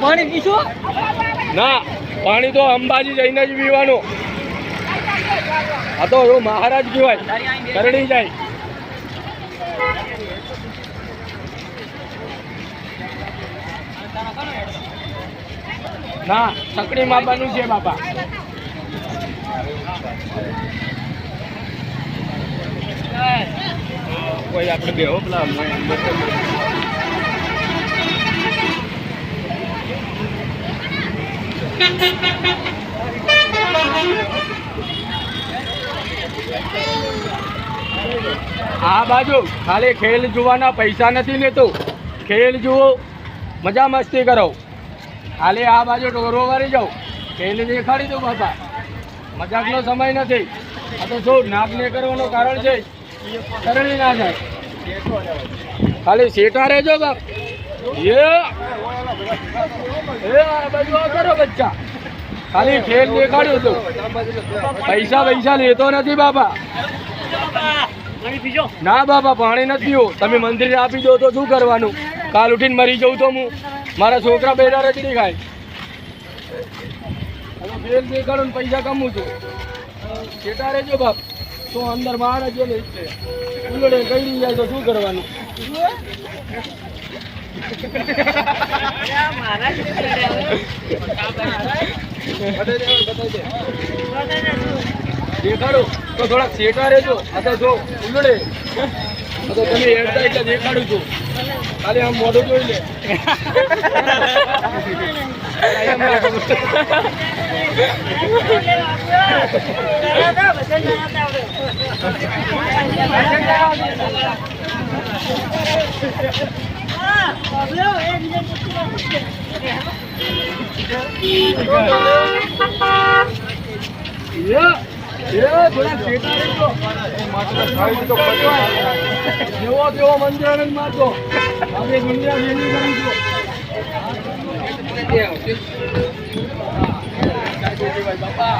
પાણી પીશો? ના પાણી તો અંબાજી જઈને જ પીવાનું. આ તો એવું મહારાજ કહેવાય કરણી જાય. ના સકડી માપવાનું છે બાપા. કોઈ આપણે બેહો પેલા આ બાજુ ખાલી ખેલ જોવાના પૈસા નથી લેતો. ખેલ જુઓ, મજા મસ્તી કરો. ખાલી આ બાજુ ઢોરો વાળી જાઓ. ખેલ દેખાડી દો બાપા. મજાકનો સમય નથી. આ તો શું, નાક ને કરવાનું કારણ છે? કરણી ના જાય ખાલી સેટા રહેજો બાપ. ખાલી ખેલ દેખાડ્યું હતું પૈસા પૈસા લેતો નથી બાપા. ના બાપા, પાણી નથી પીવું. તમે મંદિરે આપી દો તો શું કરવાનું? કાલ ઉઠીને મરી જવું તો હું. મારા છોકરા બેડા રચડી ખાય. ખેલ દેખાડો ને પૈસા કમું છું. કેટા રહેજો બાપ. તો અંદર મારા જ ઉલડે કઈ જાય તો શું કરવાનું? દેખાડો. તો થોડાક શેટા રહેજો. આ તો જો ઉલડે તો તમે હેડતા એટલે દેખાડું છું. ખાલી આમ મોઢું જોઈ લે. જેવો તેવો મંદિર મારતો આપણે દુનિયા જેવી બાપા